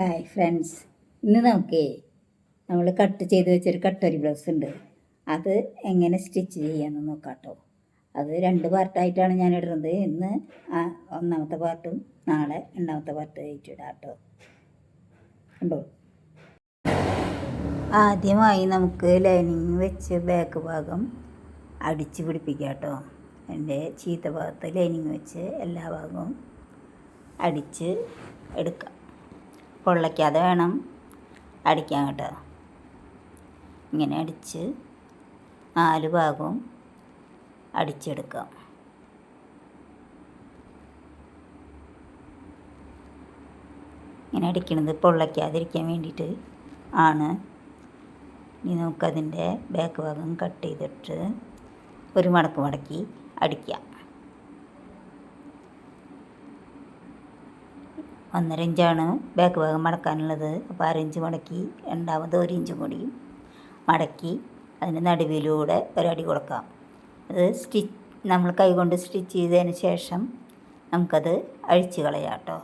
Hi friends ഇന്ന് നമുക്കേ നമ്മൾ കട്ട് ചെയ്ത് വെച്ചൊരു കട്ടൊരി ബ്ലൗസ് ഉണ്ട്. അത് എങ്ങനെ സ്റ്റിച്ച് ചെയ്യാമെന്ന് നോക്കാം കേട്ടോ അത് രണ്ട് പാർട്ടായിട്ടാണ് ഞാൻ ഇടുന്നത്. ഇന്ന് ഒന്നാമത്തെ പാർട്ടും നാളെ രണ്ടാമത്തെ പാർട്ട് ആയിട്ട് ഇടാം കേട്ടോ കണ്ടോ? ആദ്യമായി നമുക്ക് ലൈനിങ് വെച്ച് ബാക്ക് ഭാഗം അടിച്ച് പിടിപ്പിക്കാം കേട്ടോ എന്റെ ചീത്ത ഭാഗത്ത് ലൈനിങ് വെച്ച് എല്ലാ ഭാഗവും അടിച്ച് എടുക്കാം. പൊള്ളയ്ക്കാതെ വേണം അടിക്കാൻ കേട്ടോ. ഇങ്ങനെ അടിച്ച് നാല് ഭാഗവും അടിച്ചെടുക്കാം. ഇങ്ങനെ അടിക്കണത് പൊള്ളയ്ക്കാതിരിക്കാൻ വേണ്ടിയിട്ട് ആണ്. ഇനി നമുക്കതിന്റെ ബാക്ക് ഭാഗം കട്ട് ചെയ്തിട്ട് ഒരു മടക്ക് മടക്കി അടിക്കാം ഒന്നര ഇഞ്ചാണ് ബാക്ക് ഭാഗം മടക്കാനുള്ളത്. അപ്പോൾ അരഞ്ച് മടക്കി രണ്ടാമത് ഒരു ഇഞ്ചും കൂടി മടക്കി അതിന്റെ നടുവിലൂടെ ഒരടി കൊടുക്കാം. അത് സ്റ്റിച്ച് നമ്മൾ കൈകൊണ്ട് സ്റ്റിച്ച് ചെയ്തതിന് ശേഷം നമുക്കത് അഴിച്ച് കളയാം കേട്ടോ.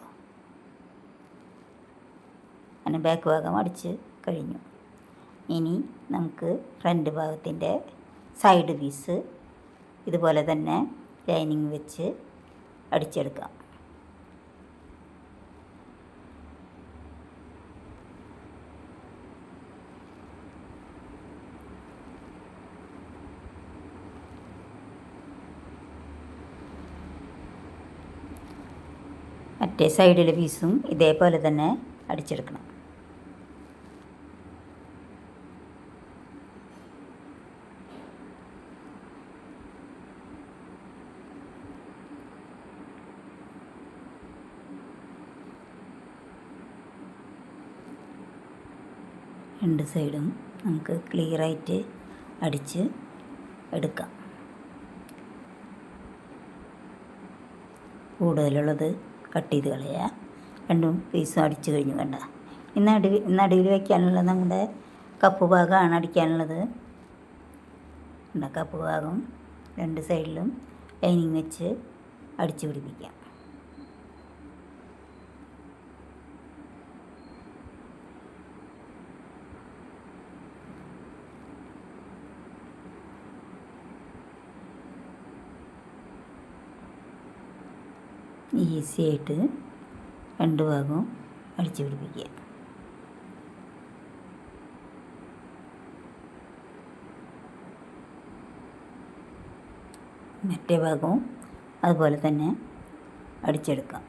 അങ്ങനെ ബാക്ക് ഭാഗം അടിച്ച് കഴിഞ്ഞു. ഇനി നമുക്ക് ഫ്രണ്ട് ഭാഗത്തിന്റെ സൈഡ് പീസ് ഇതുപോലെ തന്നെ ലൈനിങ് വെച്ച് അടിച്ചെടുക്കാം. മറ്റേ സൈഡിലെ പീസും ഇതേപോലെ തന്നെ അടിച്ചെടുക്കണം. രണ്ട് സൈഡും നമുക്ക് ക്ലിയറായിട്ട് അടിച്ച് എടുക്കാം. കൂടുതലുള്ളത് കട്ട് ചെയ്ത് കളയുക. രണ്ടും പീസും അടിച്ച് കഴിഞ്ഞു കണ്ട? ഈ നടുവിൽ നടുവിൽ വയ്ക്കാനുള്ള നമ്മുടെ കപ്പ് ഭാഗമാണ് അടിക്കാനുള്ളത്. കപ്പ് ഭാഗം രണ്ട് സൈഡിലും ലൈനിങ് വെച്ച് അടിച്ച് പിടിപ്പിക്കാം. ഈസി ആയിട്ട് രണ്ട് ഭാഗവും അടിച്ചു പിടിപ്പിക്കുക. മറ്റേ ഭാഗവും അതുപോലെ തന്നെ അടിച്ചെടുക്കാം.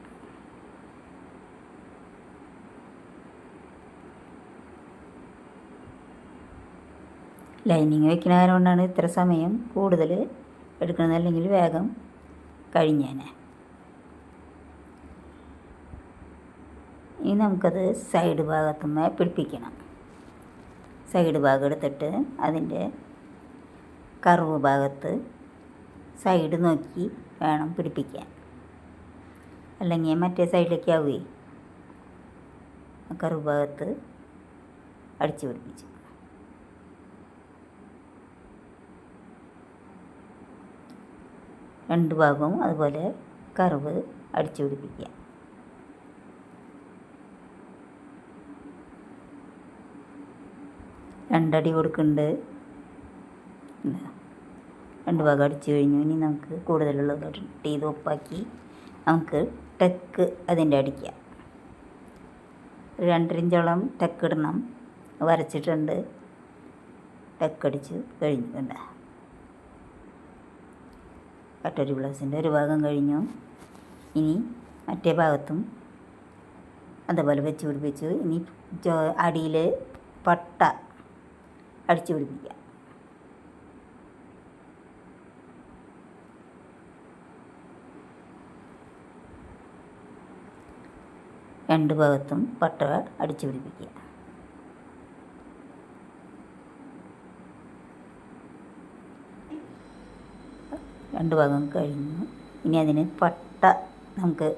ലൈനിങ് വെക്കുന്നതുകൊണ്ടാണ് കൊണ്ടാണ് ഇത്ര സമയം കൂടുതൽ എടുക്കുന്നത് അല്ലെങ്കിൽ വേഗം കഴിഞ്ഞേനെ. ഇനി നമുക്കത് സൈഡ് ഭാഗത്തുനിന്ന് പിടിപ്പിക്കണം. സൈഡ് ഭാഗം എടുത്തിട്ട് അതിന്റെ കറുവ് ഭാഗത്ത് സൈഡ് നോക്കി വേണം പിടിപ്പിക്കാൻ. അല്ലെങ്കിൽ മറ്റേ സൈഡിലേക്ക് ആവുകയെ കറുവ് ഭാഗത്ത് അടിച്ചു പിടിപ്പിച്ചു. രണ്ട് ഭാഗവും അതുപോലെ കറുവ് അടിച്ചു പിടിപ്പിക്കുക. രണ്ടടി കൊടുക്കുന്നുണ്ട്. രണ്ട് ഭാഗം അടിച്ചു കഴിഞ്ഞു. ഇനി നമുക്ക് കൂടുതലുള്ളത് കട്ട് ചെയ്ത് ഒപ്പാക്കി നമുക്ക് ടെക്ക് അതിന്റെ അടിക്കാം. രണ്ടരഞ്ചോളം ടെക്ക് ഇടണം. വരച്ചിട്ടുണ്ട്. ടെക്ക് അടിച്ച് കഴിഞ്ഞു. കണ്ട. കട്ടൊരി ബ്ലൗസിന്റെ ഒരു ഭാഗം കഴിഞ്ഞു. ഇനി മറ്റേ ഭാഗത്തും അതേപോലെ വെച്ച് പിടിപ്പിച്ചു. ഇനി അടിയിൽ പട്ട അടിച്ചു പിടിപ്പിക്കുക. രണ്ട് ഭാഗത്തും പട്ട അടിച്ചു പിടിപ്പിക്കുക. രണ്ട് ഭാഗം കഴിഞ്ഞു. ഇനി അതിന് പട്ട നമുക്ക്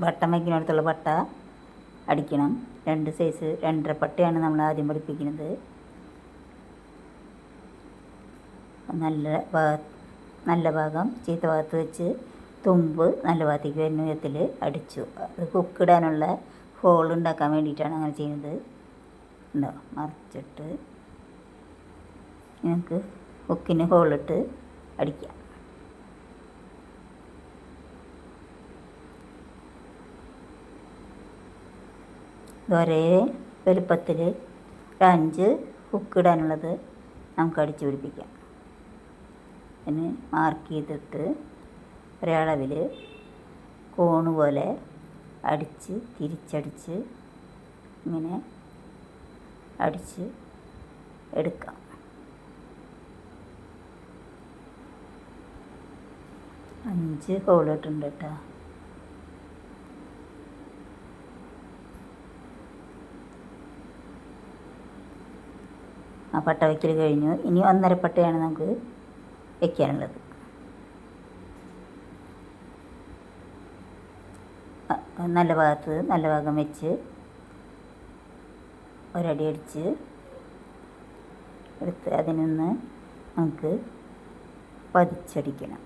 വട്ടം വയ്ക്കുന്നിടത്തുള്ള പട്ട അടിക്കണം. രണ്ട് സൈസ് രണ്ടര പട്ടയാണ് നമ്മൾ ആദ്യം പഠിപ്പിക്കുന്നത്. നല്ല ഭാഗ നല്ല ഭാഗം ചീത്ത ഭാഗത്ത് വെച്ച് തുമ്പ് നല്ല ഭാഗത്തേക്ക് വരുന്ന വിധത്തിൽ അടിച്ചു. അത് കുക്കിടാനുള്ള ഹോൾ ഉണ്ടാക്കാൻ വേണ്ടിയിട്ടാണ് അങ്ങനെ ചെയ്യുന്നത്. ഉണ്ടോ മറിച്ചിട്ട് നമുക്ക് കുക്കിന് ഹോളിട്ട് അടിക്കാം. ഒരേ വലുപ്പത്തിൽ ഒരു അഞ്ച് കുക്കിടാനുള്ളത് നമുക്ക് അടിച്ചു പിടിപ്പിക്കാം. അതിന് മാർക്ക് ചെയ്തിട്ട് ഒരളവിൽ കോണ് പോലെ അടിച്ച് തിരിച്ചടിച്ച് ഇങ്ങനെ അടിച്ച് എടുക്കാം. അഞ്ച് ഹോളിട്ടുണ്ട് കേട്ടോ. ആ പട്ട വയ്ക്കൽ കഴിഞ്ഞു. ഇനി ഒന്നര പട്ടയാണ് നമുക്ക് വയ്ക്കാനുള്ളത് അ- നല്ല ഭാഗത്ത് നല്ല ഭാഗം വെച്ച് ഒരടി അടിച്ച് എടുത്ത് അതിൽ നിന്ന് നമുക്ക് പതിച്ചടിക്കണം.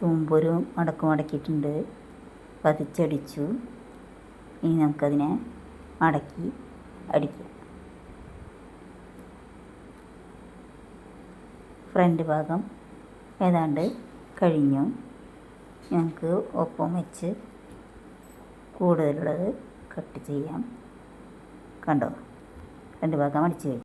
തൂമ്പൊരു മടക്ക് മടക്കിയിട്ടുണ്ട്. പതിച്ചടിച്ചു. ഇനി നമുക്കതിനെ മടക്കി അടിക്കും. ഫ്രണ്ട് ഭാഗം ഏതാണ്ട് കഴിഞ്ഞു. ഞങ്ങൾക്ക് ഒപ്പം വെച്ച് കൂടുതലുള്ളത് കട്ട് ചെയ്യാം. കണ്ടോ? രണ്ട് ഭാഗം അടിച്ച് കഴിഞ്ഞു.